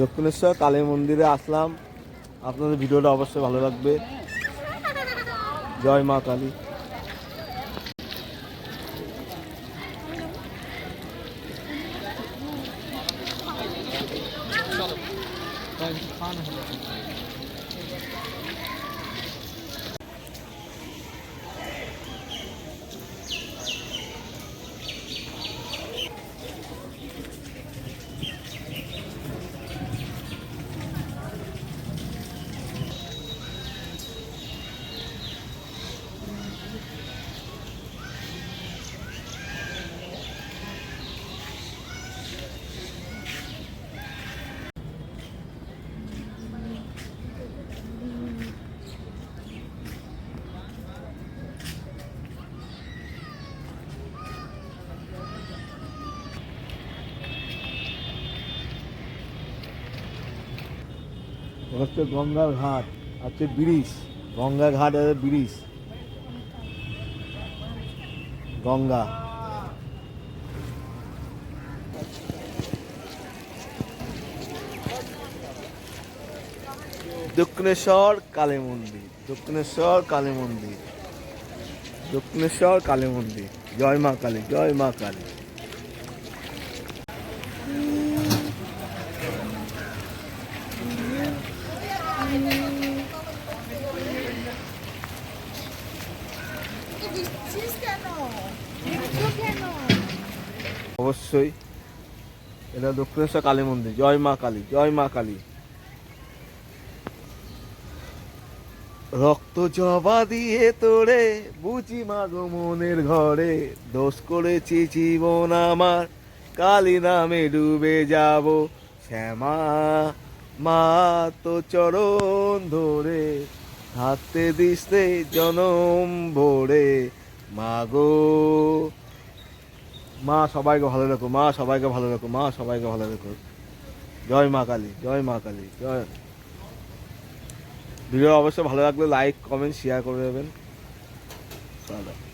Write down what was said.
দক্ষিণেশ্বর কালী মন্দিরে আসলাম। আপনাদের ভিডিওটা অবশ্যই ভালো লাগবে। জয় মা কালী। এটা হচ্ছে গঙ্গার ঘাট আছে ব্রিজ গঙ্গা ঘাট আছে ব্রিজ। গঙ্গা। দক্ষিণেশ্বর কালী মন্দির দক্ষিণেশ্বর কালী মন্দির দক্ষিণেশ্বর কালী মন্দির। জয় মা কালী, জয় মা কালী। অবশ্যই। এটা দক্ষিণেশ্বর কালী মন্দির। জয় মা কালী, জয় মা কালী। রক্ত জবা দিয়ে তোরে বুঝি মাগো মনের ঘরে। দোষ করেছি জীবন আমার, কালী নামে ডুবে যাব। শ্যামা, মা তো চরণ ধরে হাতে দিস্তে জনম ভরে, মাগো। মা, সবাইকে ভালো রাখো মা, সবাইকে ভালো রাখো মা, সবাইকে ভালো রেখো জয় মা কালী, জয় মা কালী, জয়। ভিডিও অবশ্যই ভালো লাগলে লাইক কমেন্ট শেয়ার করে দেবেন। চলো